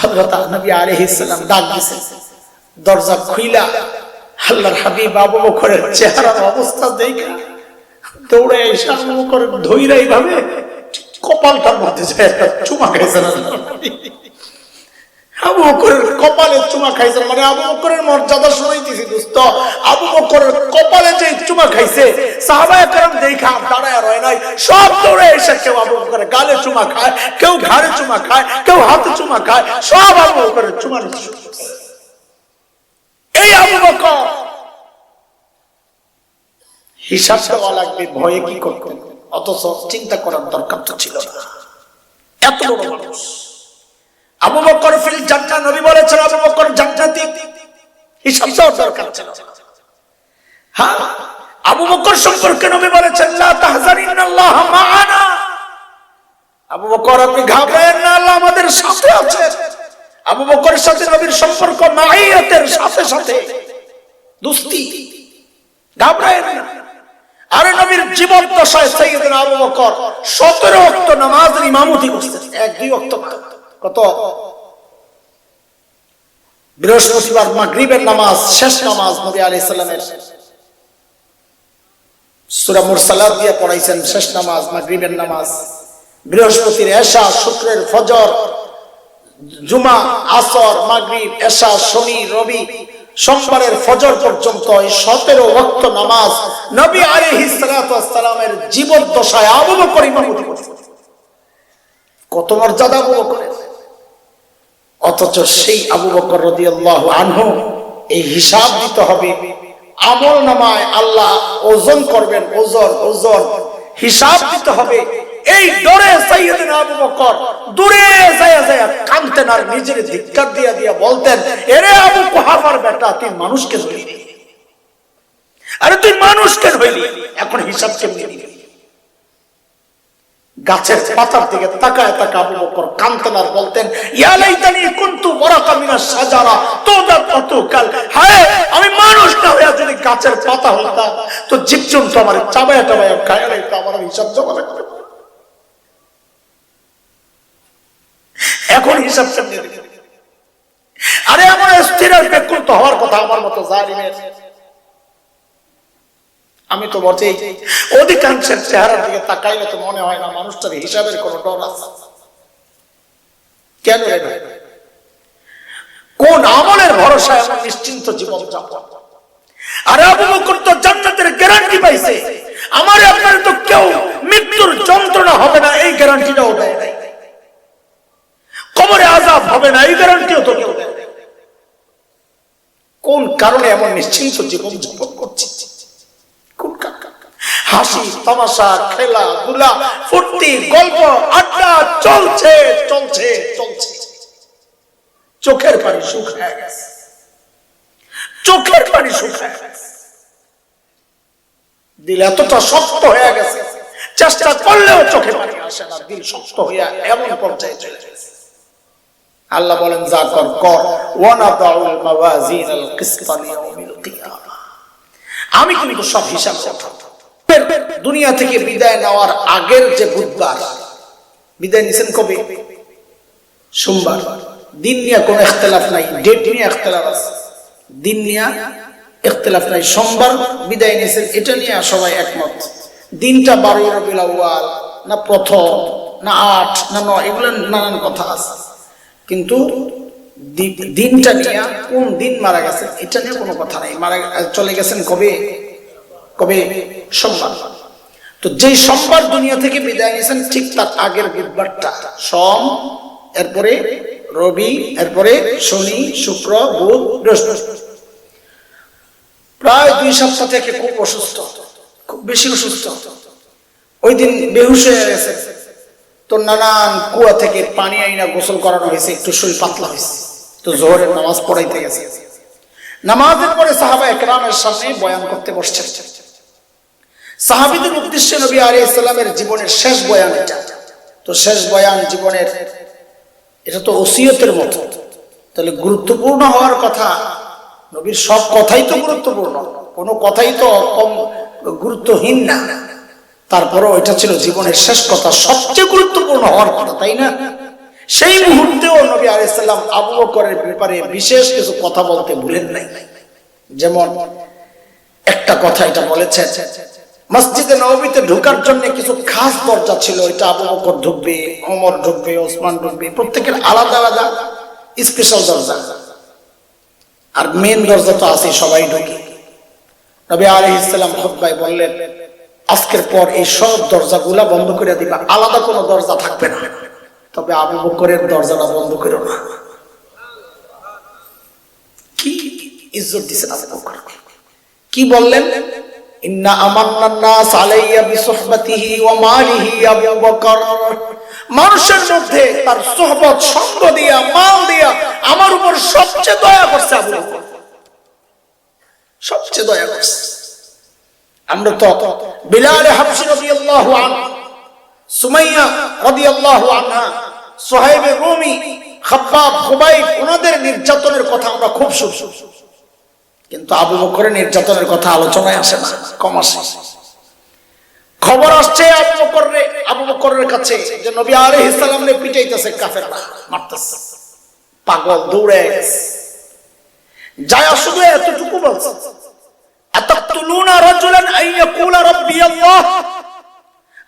হযরত নবী আলাইহিস সালাম ডাক দিয়েছেন দরজা খুইলা আল্লাহর হাবিব আবু বকরের চেহারার অবস্থা দেখে দৌড়ে এসে আবু বকর ধইরা এইভাবে কপালটার মধ্যে একটা চুমা খাইছে। আবু বকরের কপালে চুমা খাইছে মানে আবু বকরের মর্যাদা শুনাইতেছি দোস্ত আবু বকরের কপালে যে চুমা খাইছে, সাহাবায়ে কেরাম দেখা দাঁড়ায় রয় নাই। সব দৌড়ে এসে কেউ আবু বকরের গালে চুমা খায়, কেউ ঘাড়ে চুমা খায়, কেউ হাতে চুমা খায়, সব আবু বকরের চুমা। এই আবু বকর, হিসাব দেওয়া লাগবে, ভয়ে কি করতেন? অথচ চিন্তা করার দরকার তো ছিল না। এত বড় মানুষ। আবু বকর ফিল জান্নাত নবী বলেছেন, আবু বকর জান্নাতি হিসাব দেওয়ার দরকার ছিল। হ্যাঁ আবু বকর সম্পর্কে নবী বলেছেন, লা তাহজানিন্নাল্লাহ মাআনা। আবু বকর, আপনি ঘাবড়েন না, আল্লাহ আমাদের সাথে আছে। আবু বকরের সাথে নবীর সম্পর্ক মাইয়াতের সাথে সাথে। দুস্তি ঘাবড়েন না। আরে নবীর জীবন দশায় সাইয়েদনা আবু বকর 17 ওয়াক্ত নামাজের ইমামতি করতেন, এক দুই ওয়াক্ত। কত? বৃহস্পতিবার মাগরিবের নামাজ, শেষ নামাজ নবী দিয়ে পড়াইছেন, শেষ নামাজ নামাজ। বৃহস্পতির এশা, শুক্রের ফজর, জুমা, আসর এশা, শনি, রবি, সোমবারের ফজর পর্যন্ত এই সতেরো নামাজ নবী ওয়াস সালামের জীবন দশায় আবু কত মর্যাদা আবু অথচ সেই আবু বকর রাদিয়াল্লাহু আনহু এই হিসাব দিতে হবে। আমল নামায় আল্লাহ ওজন করবেন, ওজন ওজন। হিসাব দিতে হবে। এই ডরে সাইয়েদিন আবু বকর দূরে যায় যায় কাঁদতেন আর নিজের ধিক্কার দিয়া দিয়া বলতেন, এরে আবু কুহাফার বেটা, তুই মানুষকে ধরলি? আরে তুই মানুষকে ধরলি? এখন হিসাব কেমনি গাছের পাতার দিকে তাকায় তাকা আবু বকর কান্তেন আর বলতেন, ইয়া লাইতানি কুনতু ওয়ারাকা মিনাস শাজারা তোদা কতকাল। হায়, আমি মানুষ না হয়ে যদি গাছের পাতা হতাম তো জীবজন্তু আমার চাবায় টাবায় খায় তো আমার হিসাব জমা রাখতে এখন হিসাব সামনে আরে আমার স্থির বেকুল তো হওয়ার কথা আমার মতো জালিমের। আমি তো বটেই অধিকাংশের চেহারার দিকে তাকাইলে তো মনে হয় না মানুষটার হিসাবের কোন ডর আছে। কেন? কোন আমলের ভরসায় আমার নিশ্চিন্ত জীবন যাপন? আরে আবু তো জান্নাতের গ্যারান্টি পাইছে। আমার আপনার তো কেউ মৃত্যুর যন্ত্রণা হবে না, এই গ্যারান্টিটাও দেয় নাই। কবরে আজাব হবে না, এই গ্যারান্টিও তো কেউ কোন কারণে এমন নিশ্চিন্ত জীবন যাপন? হাসি, তামাশা, খেলা, ধুলা, ফুর্তি, গল্প, আড্ডা, চলছে চলছে চলছে। চোখের পানি হয়ে গেছে। চোখের পানি হয়ে গেছে। দিল এতটা শক্ত হয়ে গেছে। চেষ্টা করলেও চোখে পানি আসে না। দিল শক্ত হইয়া এমন পর্যায়ে চলে গেছে। আল্লাহ বলেন, যা কর কর। ওয়ানাদাউল মাওয়াজিনাল কিসতা লিয়াউমিল কিয়ামা। আমি কিন্তু সব হিসাব করতাম দুনিয়া থেকে বিদায় নেওয়ার আগের যে বুধবার, বিদায় নিছেন কবে? সোমবার। দিন নিয়ে কোনো ইখতলাফ নাই, ডেট নিয়ে ইখতলাফ আছে। দিন নিয়ে ইখতলাফ নাই, সোমবার বিদায় নিছেন, এটা নিয়ে সবাই একমত। দিনটা বারো রবিউল আউয়াল, না প্রথম, না আট, না নয়, এগুলো নানান কথা আছে। কিন্তু দিনটা নিয়ে কোন দিন মারা গেছেন, এটা নিয়ে কোনো কথা নাই। মারা চলে গেছেন কবে? কবে? সোমবার। তো যেই সোমবার দুনিয়া থেকে বিদায় নিয়েছেন, ঠিক তার আগের বুধবারটা। সোম, এরপরে রবি, এরপরে শনি, শুক্র, বুধ, বৃহস্পতি। প্রায় দুই সপ্তাহ থেকে খুব অসুস্থ, খুব বেশি অসুস্থ। ওই দিন বেহুশ হয়ে গেছে। তো নানান কুয়া থেকে পানি আইনা গোসল করানো হয়েছে, একটু শরীর পাতলা হয়েছে। তো জোহরের নামাজ পড়াইতে গেছে। নামাজের পরে সাহাবা একরামের সামনে বয়ান করতে বসছে সাহাবিদের উদ্দেশ্যে নবী আলী ইসলামের জীবনের শেষ বয়ান এটা। তো শেষ বয়ান জীবনের, এটা তো ওসিয়তের মতো। তাহলে গুরুত্বপূর্ণ হওয়ার কথা, নবীর সব কথাই তো গুরুত্বপূর্ণ। কোনো কথাই তো কম গুরুত্বহীন না। তারপরও এটা ছিল জীবনের শেষ কথা, সবচেয়ে গুরুত্বপূর্ণ হওয়ার কথা, তাই না? সেই মুহূর্তেও নবী আলাইসাল্লাম আবু বকরের ব্যাপারে বিশেষ কিছু কথা বলতে ভুলেন নাই। যেমন একটা কথা এটা বলেছেন মসজিদে নবীতে ঢোকার জন্য কিছু খাস দরজা ছিল। এটা আবু বকর ঢুকবে অমর ঢুকবে, ওসমান ঢুকবে, প্রত্যেকের আলাদা আলাদা স্পেশাল দরজা। আর মেন দরজা তো আছে সবাই ঢুকে। নবী আলাইহিস ইসলাম খুতবায় বললেন, আজকের পর এই সব দরজাগুলা বন্ধ করে দিবা, আলাদা কোনো দরজা থাকবে না। তবে আবু বকরের দরজাটা বন্ধ করো না। কি ইজ্জত দিছেন আবু বকর? কি বললেন? আমান্না নাস আলাইয়া বিসহবাতিহি ওয়া মালিহি আবু বকর। মানুষের মধ্যে তার সোহবত, সঙ্গ দিয়া, মাল দিয়া আমার উপর সবচেয়ে দয়া করছে আবু সবচেয়ে দয়া করছে। আমরা তো বিলাল হাবশি রাদিয়াল্লাহু আনহু, সুমাইয়া রাদিয়াল্লাহু আনহা, সোহাইব রুমি খুবাইব, ওনাদের নির্যাতনের কথা আমরা খুব শুনছি। কিন্তু আবু বকরের নির্যাতনের কথা আলোচনায় আসে না, কম আসে। খবর আসছে আবু বকরের আবু বকরের কাছে যে নবী আলাইহিস সালাম পিটাইতেছে কাফেররা, মারতেছে। পাগল, দৌড়ে যায় শুধু এতটুকু বলছে, আতাকতুলুনা রাজুলান রাব্বি আল্লাহ?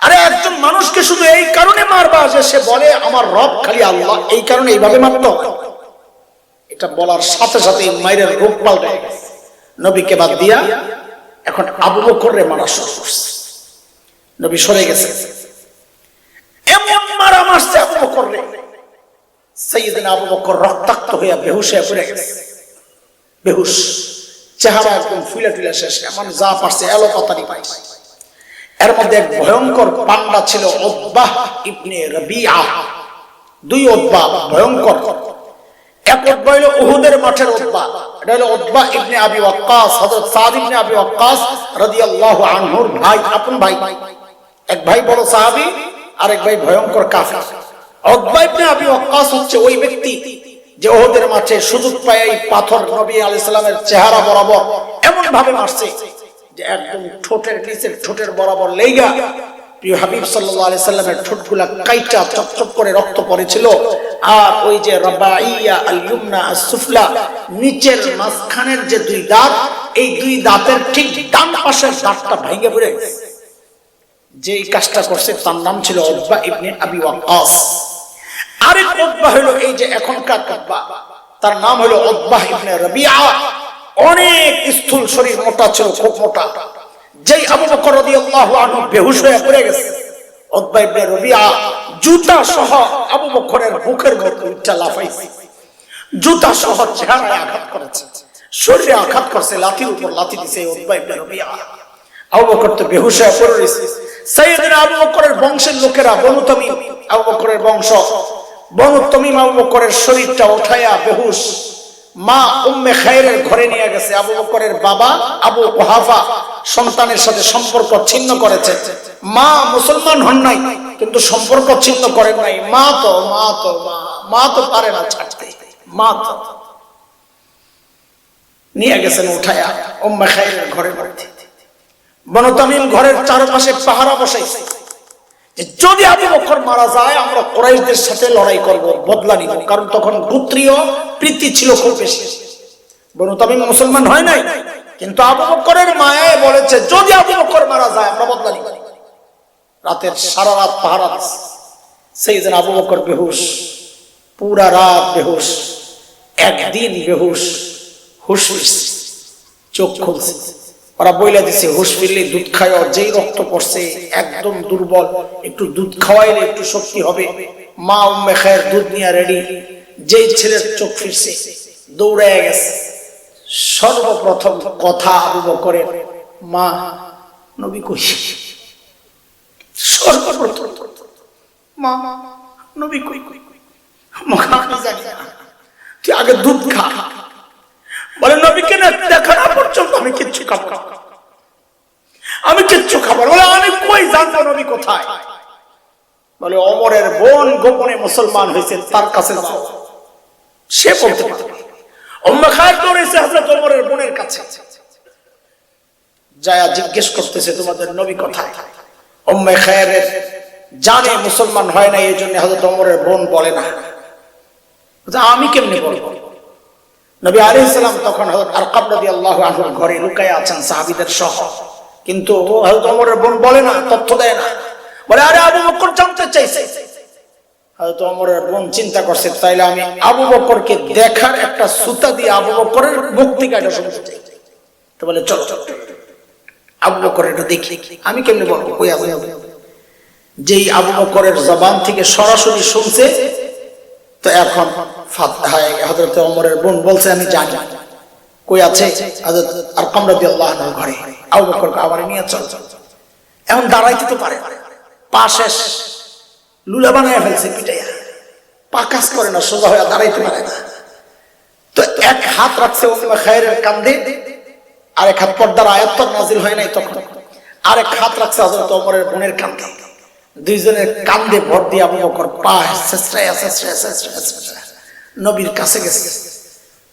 আরে একজন মানুষকে শুধু এই কারণে মারবা যে সে বলে, আমার রব খালি আল্লাহ। এই কারণে এইভাবে মারতে। এটা বলার সাথে সাথে মায়ের রূপ পাল্টে গেছে। নবীকে বাদ দিয়া এখন আবু বকররে মারা শুরু করছে। নবী সরে গেছে। এমন মারা মারছে আবু সাইয়েদিন আবু বকর রক্তাক্ত হইয়া পড়ে গেছে। বেহুশ চেহারা একদম ফুলে টুলে শেষ, এমন যা পারছে এলো পাতারি পাইছে এর মধ্যে এক ভয়ঙ্কর পান্ডা ছিল ওদবাহ ইবনে রবিআ দুই ওদবা ভয়ঙ্কর। এক হলো উহুদের মাঠের ওদবা এটা হলো ওদবা ইবনে আবি ওয়াক্কাস, হযরত সাদ ইবনে আবি ওয়াক্কাস রাদিয়াল্লাহু আনহুর ভাই, আপন ভাই। এক ভাই বড় সাহাবী আর এক ভাই ভয়ঙ্কর কাফের। ওদবা ইবনে আবি ওয়াক্কাস হচ্ছে ওই ব্যক্তি যে ওহুদের মাঠে সুযোগ পায় এই পাথর নবী আলাইহিস সালামের চেহারা বরাবর এমন ভাবে মারছে যে একদম ঠোঁটের নিচের ঠোঁটের বরাবর লেগা প্রিয় হাবিব আলাইহি সাল্লামের ঠোঁটগুলা কাইটা চকচক করে রক্ত পড়েছিল। আর ওই যে রাবাইয়া আল ইউমনা আস সুফলা নিচের মাঝখানের যে দুই দাঁত, এই দুই দাঁতের ঠিক ডান পাশের দাঁতটা ভেঙে পড়ে যে কাজটা করছে তার নাম ছিল উতবা ইবনে আবি ওয়াক্কাস। আরেক উতবা হলো এই যে এখনকার উতবা। তার নাম হলো উতবা ইবনে রাবিআ। অনেক স্থূল শরীর মোটা ছিল, খুব মোটা। যেই আবু বকর রাদিয়াল্লাহু বেহুশ হয়ে পড়ে গেছে। জুতা সহ আবু বকরের মুখের মধ্যে উচ্চা লাফাইছে। জুতা সহ চেহারায় আঘাত করেছে। শরীরে আঘাত করছে, লাঠির উপর লাঠি দিছে উতবা রাবিআ আবু বকর তো বেহুশ হয়ে পড়ে রয়েছে। সাইয়েদনা আবু বকরের বংশের লোকেরা বনু তামিম, আবু বকরের বংশ। বনু তামিম আবু বকরের শরীরটা উঠায়া বেহুশ মা উম্মে খায়রের ঘরে নিয়ে গেছে। আবু বকরের বাবা, আবু ওহাফা সন্তানের সাথে সম্পর্ক ছিন্ন করেছে। মা মুসলমান হন নাই, কিন্তু সম্পর্ক ছিন্ন করেন নাই। মা তো মা তো মা তো পারে না ছাড়তে। মা তো। নিয়ে গেছেন উঠায়া উম্মে খায়রের ঘরে। মধ্যে বনতামিম ঘরের চারপাশে পাহারা বসাইছে যদি আবু বকর মারা যায়, আমরা কোরাইশদের সাথে লড়াই করব, বদলা নিব। কারণ তখন গোত্রীয় প্রীতি ছিল খুব বেশি। বনতামিম মুসলমান হয় নাই। কিন্তু আবু বকরের মায়ায় বলেছে, যদি আবু বকর মারা যায়, আমরা বদলা নিব। রাতের সারা রাত পাহারা সেই দিন আবু বকর বেহুশ। পুরা রাত বেহুশ। একদিন বেহুশ। হুশ চোখ খুলছে। ওরা বইলা দিছে, হুশ ফিরলে, দুধ খায়, যেই রক্ত পড়ছে, একদম দুর্বল, একটু দুধ খাওয়াইলে একটু শক্তি হবে। মা উম্মে খায়ের দুধ নিয়ে রেডি, যেই ছেলের চোখ ফিরছে দৌড়ায় গেছে। সর্বপ্রথম কথা আবু বকরের, মা, নবী কই? সর্বপ্রথম, মা, নবী কই? কই মা তুই আগে দুধ খা। বলে, নবীকে না দেখা পর্যন্ত আমি কিচ্ছু খাব। আমি কিচ্ছু খাব না। বলে আমি কই জানব নবী কোথায়? বলে অমরের বোন গোপনে মুসলমান হয়েছে তার কাছে যাও। সে বলতে পারবে অম্মা খায় করেছে হযরত ওমরের বোনের কাছে। যায়া জিজ্ঞেস করতেছে তোমাদের নবী কোথায়? অম্মে খায়ের জানে মুসলমান হয় না এই জন্য হযরত ওমরের বোন বলে না। আমি কেমনে বলব? নবী আলাইহিস সালাম তখন হযরত আরকাম রাদিয়াল্লাহু আনহুর ঘরে লুকায় আছেন, সাহাবীদের সহ। কিন্তু হযরত ওমরের বোন বলে না, তথ্য দেয় না। বলে, আরে, আবু বকর জানতে চাইছে। হযরত ওমরের বোন চিন্তা করছে, তাইলে আমি আবু বকরকে দেখার একটা সুতা দিয়ে আবু বকরের মুখ থেকে শুনতে চাই। তো বলে, চলো আবু বকর এটা দেখি, আমি কেমনে বলব? কই আছে যেই আবু বকরের জবান থেকে সরাসরি শুনছে, তো এখন হজরত ওমরের বোন বলছে, আমি জানি। কই আছে? আনহুর ঘরে। আবার নিয়ে চল। এখন দাঁড়াইতে তো পারে। পা শেষ। লুলা বানায় ফেলছে পিটাইয়া। পা কাজ করে না, সোজা হয়ে দাঁড়াইতে পারে না। তো এক হাত রাখছে খায়েরের কান্দে আর এক হাত পর্দার আয়াত নাজিল হয় নাই তখন। আর এক হাত রাখছে হযরত ওমরের বোনের কান্দে দুইজনের কান্দে ভর দিয়ে আবু বকর পা শেষরায় নবীর কাছে গেছে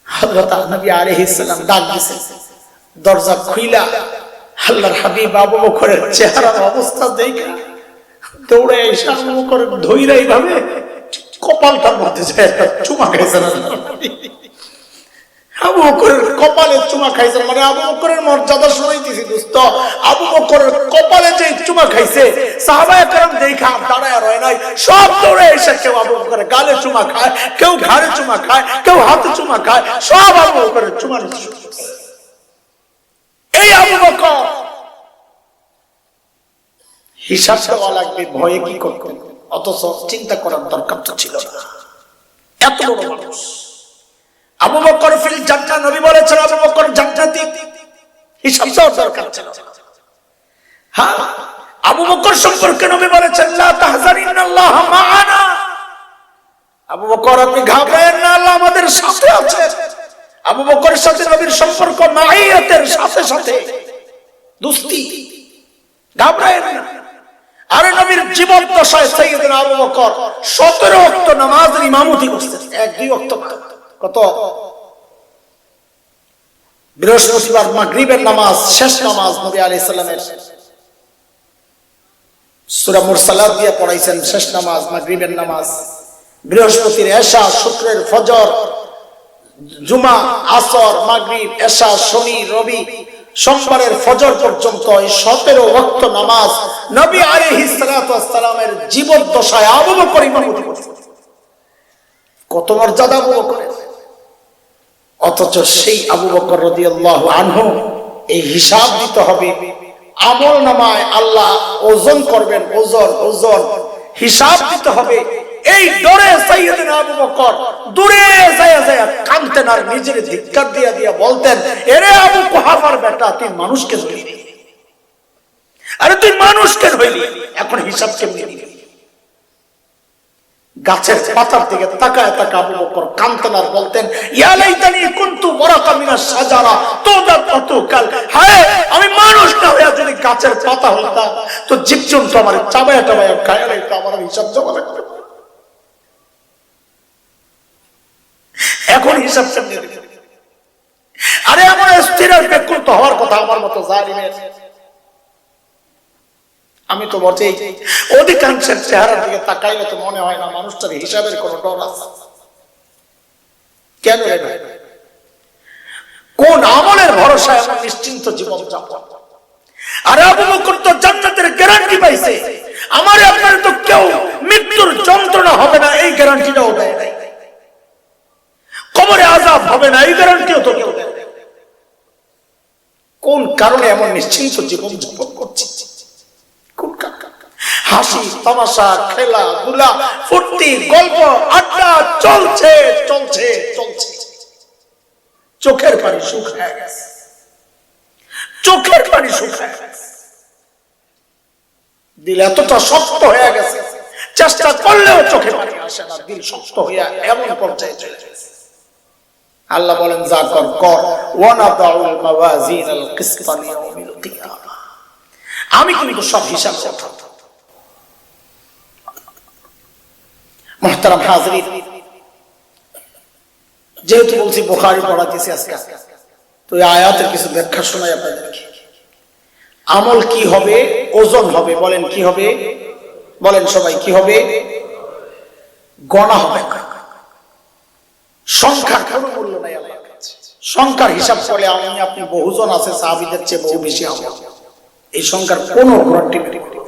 হযরত নবী আলাইহিস সালাম ডাক দিছে, দরজা খুইলা, আল্লাহর হাবিব আবু বকরের চেহারার অবস্থা দেখে দৌড়ে এসে আবু বকর ধইরা এইভাবে কপালটার মধ্যে চুমা খেয়েছে আল্লাহর নবী। আবু বকরের কপালে চুমা খাইছে মানে আবু বকরের মর্যাদা শুনাইতেছি দোস্ত। আবু বকরের কপালে যে চুমা খাইছে, সাহাবায়ে কেরাম দেখা দাঁড়ায় রয় নাই। সব দৌড়ে এসে কেউ আবু বকরের গালে চুমা খায়, কেউ ঘাড়ে চুমা খায়, কেউ হাতে চুমা খায়, সব আবু বকরের চুমা। এই আবু বকর, হিসাব দেওয়া লাগবে, ভয়ে কি করতেন? অথচ চিন্তা করার দরকার তো ছিল না। এত বড় মানুষ। আবু বকর ফিল জান্নাত নবী বলেছেন, আবু বকর জান্নাতি হিসাব দেওয়ার দরকার ছিল। হ্যাঁ আবু বকর সম্পর্কে নবী বলেছেন, লা তাহজানিন্নাল্লাহ মাআনা। আবু বকর, আপনি ঘাবড়েন না, আল্লাহ আমাদের সাথে আছে। আবু বকরের সাথে নবীর সম্পর্ক মাইয়াতের সাথে সাথে। দুস্তি ঘাবড়েন না। আরে নবীর জীবন দশায় সাইয়েদিন আবু বকর 17 ওয়াক্ত নামাজের ইমামতি করতেন, এক দুই ওয়াক্ত। কত? বৃহস্পতিবার নামাজ, শেষ নামাজ নবী সালামের। সূরা মুরসালাত দিয়ে পড়াইছেন, শেষ নামাজ নামাজ। বৃহস্পতির এশা, শুক্রের ফজর, জুমা, আসর এশা, শনি, রবি, সোমবারের ফজর পর্যন্ত এই সতেরো ওয়াক্ত নামাজ নবী আলাইহিস সালামের জীবদ্দশায় আবু বকর ইমামতি কত মর্যাদা আবু অথচ সেই আবু বকর রাদিয়াল্লাহু আনহু এই হিসাব দিতে হবে। আমল নামায় আল্লাহ ওজন করবেন, ওজন ওজন। হিসাব দিতে হবে। এই ডরে সাইয়েদিন আবু বকর দূরে যায় যায় কাঁদতেন আর নিজের ধিক্কার দিয়া দিয়া বলতেন, এরে আবু কুহাফার বেটা, তুই মানুষকে ধরলি? আরে তুই মানুষকে ধরলি? এখন হিসাব কেমনি গাছের পাতার দিকে তাকায় তাকা আবু বকর কান্তেন আর বলতেন, ইয়া লাইতানি কুনতু ওয়ারাকা মিনাস শাজারা তোদাত অতুকাল হায়, আমি মানুষ না হয়ে যদি গাছের পাতা হইতাম, তো জীবজন্তু আমার চাবায়া টাবায়া খায় লাইতো, আমার হিসাব জমা রাখতে এখন হিসাব সামনে আরে, আমার স্থির বেকুল তো হওয়ার কথা আমার মতো জালিমের। আমি তো বটেই অধিকাংশের চেহারার দিকে তাকাইলে তো মনে হয় না মানুষটার হিসাবের কোন ডর আছে। কেন কোন আমলের ভরসায় আমার নিশ্চিন্ত জীবন আরে আবু বকর গ্যারান্টি পাইছে। আমারে আপনার তো কেউ মৃত্যুর যন্ত্রণা হবে না, এই গ্যারান্টিটাও দেয় নাই। কবরে আজাব হবে না, এই গ্যারান্টিও তো কেউ কোন কারণে এমন নিশ্চিন্ত জীবন যাপন করছি? হাসি, তামাশা, খেলা, ধুলা, ফুর্তি, গল্প, আড্ডা, চলছে চলছে চলছে। চোখের পানি শুকায় গেছে। চোখের পানি শুকায় দিল এতটা শক্ত হয়ে গেছে। চেষ্টা করলেও চোখে পানি আসে না। দিল শক্ত হইয়া এমন পর্যায়ে চলে গেছে। আল্লাহ বলেন, যা কর কর। ওয়ানাদাউল মাওয়াজিনাল কিসতা লিয়াউমিল কিয়ামা। আমি কিন্তু সব হিসাব করতাম। মোহতারাম হাজরিন। যেহেতু বলছি বোখারি পড়াতেছি আজকে। তো আয়াতের কিছু ব্যাখ্যা শোনাই আপনাদেরকে। আমল কি হবে? ওজন হবে। বলেন, কি হবে? বলেন সবাই, কি হবে? গণা হবে। না সংখ্যার কোনো মূল্য নাই আল্লাহর কাছে। সংখ্যার হিসাব করলে আমি, আপনি বহুজন আছে, সাহাবিদের চেয়ে বহু বেশি আমল এই সংখ্যার কোনো গ্যারান্টি নেই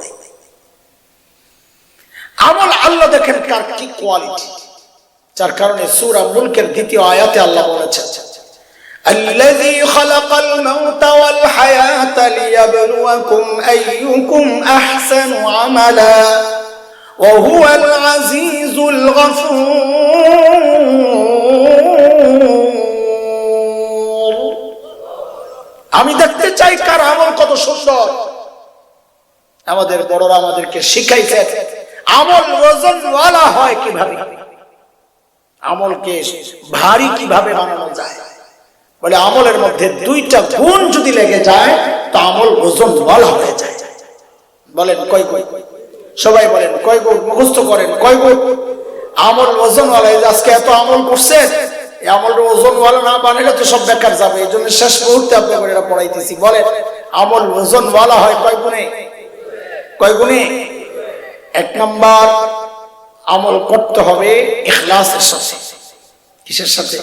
আমল আল্লাহ দেখেন কার কি কোয়ালিটি যার কারণে সূরা মুলকের দ্বিতীয় আয়াতে আল্লাহ বলেছেন الذي خلق الموت والحياة ليبلوكم أيكم أحسن عملا وهو العزيز الغفور আমি দেখতে চাই কার আমল কত সুন্দর আমাদের বড়রা আমাদেরকে শিখাইছে আমল ওজনওয়ালা হয় কীভাবে? আমলকে ভারী কীভাবে বানানো যায়? বলে আমলের মধ্যে দুইটা গুণ যদি লেগে যায়, তো আমল ওজনওয়ালা হয়ে যায়। বলেন, কয় কয় সবাই বলেন, কয় গুণ মুখস্থ করেন, কয় গুণ আমল ওজনওয়ালা এই আজকে এত আমল করছেন, এই আমলটা ওজনওয়ালা না বানালে তো সব বেকার যাবে। এই জন্য শেষ মুহূর্তে আপনাকে পড়াইতেছি। বলেন, আমল ওজনওয়ালা হয় কয় গুণে? কয় গুণে? এক নম্বর আমল করতে হবে এখলাসের সাথে। কিসের সাথে?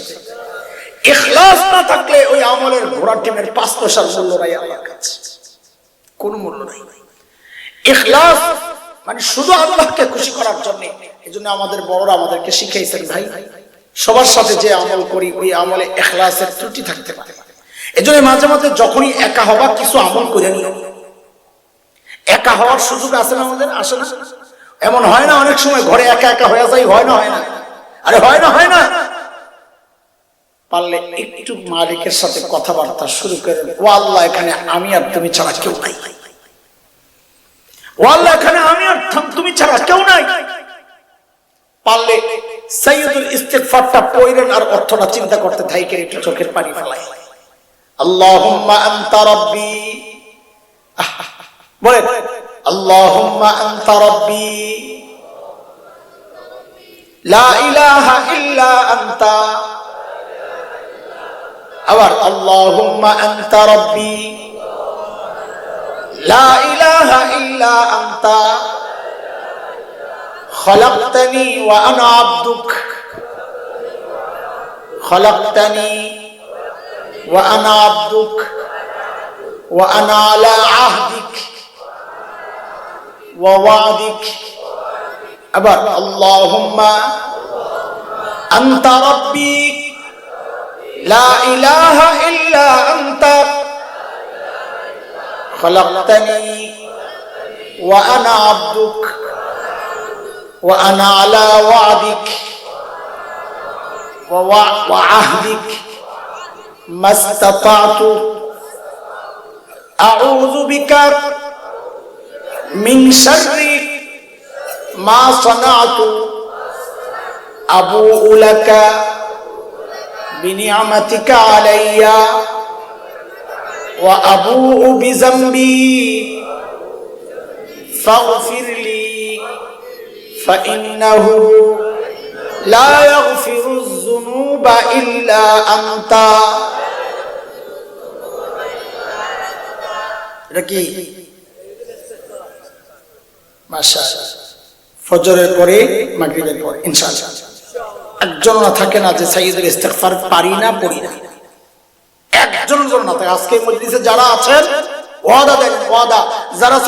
ইখলাস না থাকলে ওই আমলের ঘোড়া টিমের পাঁচ পয়সার মূল্য নাই আল্লাহর কাছে। কোন মূল্য নাই। ইখলাস মানে শুধু আল্লাহকে খুশি করার জন্য। এই জন্য আমাদের বড়রা আমাদেরকে শিখাইছেন ভাই, সবার সাথে যে আমল করি, ওই আমলে এখলাসের ত্রুটি থাকতে পারে। এই জন্য মাঝে মাঝে যখনই একা হবা কিছু আমল করে নিও একা হওয়ার সুযোগ আছে না আমাদের? আসে না? এমন হয় না অনেক সময় ঘরে একা একা হয়ে যায় হয় না। হয় না আরে হয় না হয় না। পারলে একটু মালিকের সাথে কথাবার্তা শুরু করেন ও আল্লাহ, এখানে আমি আর তুমি ছাড়া কেউ নাই। ও আল্লাহ, এখানে আমি আর তুমি ছাড়া কেউ নাই। পারলে সৈয়দুল আর অর্থটা চিন্তা করতে থাইকে একটু চোখের পানি ফেলাই। আল্লাহুম্মা আনতা রাব্বি। বলেন আল্লাহুম্মা আনতা রাব্বি লা ইলাহা ইল্লা আনতা আবার আল্লাহুম্মা আনতা রাব্বি লা ইলাহা ইল্লা আনতা خلقتني وأنا عبدك خلقتني وأنا عبدك وأنا على عهدك ووعدك. أبر اللهم أنت ربي. لا إله إلا أنت. خلقتني وأنا عبدك. وأنا على وعدك. وعهدك. ما استطعت. أعوذ بك من شر ما صنعت أبوء لك بنعمتك علي وأبوء بذنبي فاغفر لي فإنه لا يغفر الذنوب إلا أنت এটা মাশাআল্লাহ। ফজরের পরে, মাগরিবের পরে, ইনশাআল্লাহ। একজন না থাকে না যে সাইয়দুল ইস্তেগফার পারি না, পড়ি না। একজন জন না থাকে। আজকে মজলিসে যারা আছেন, ওয়াদা দেন, ওয়াদা। যারা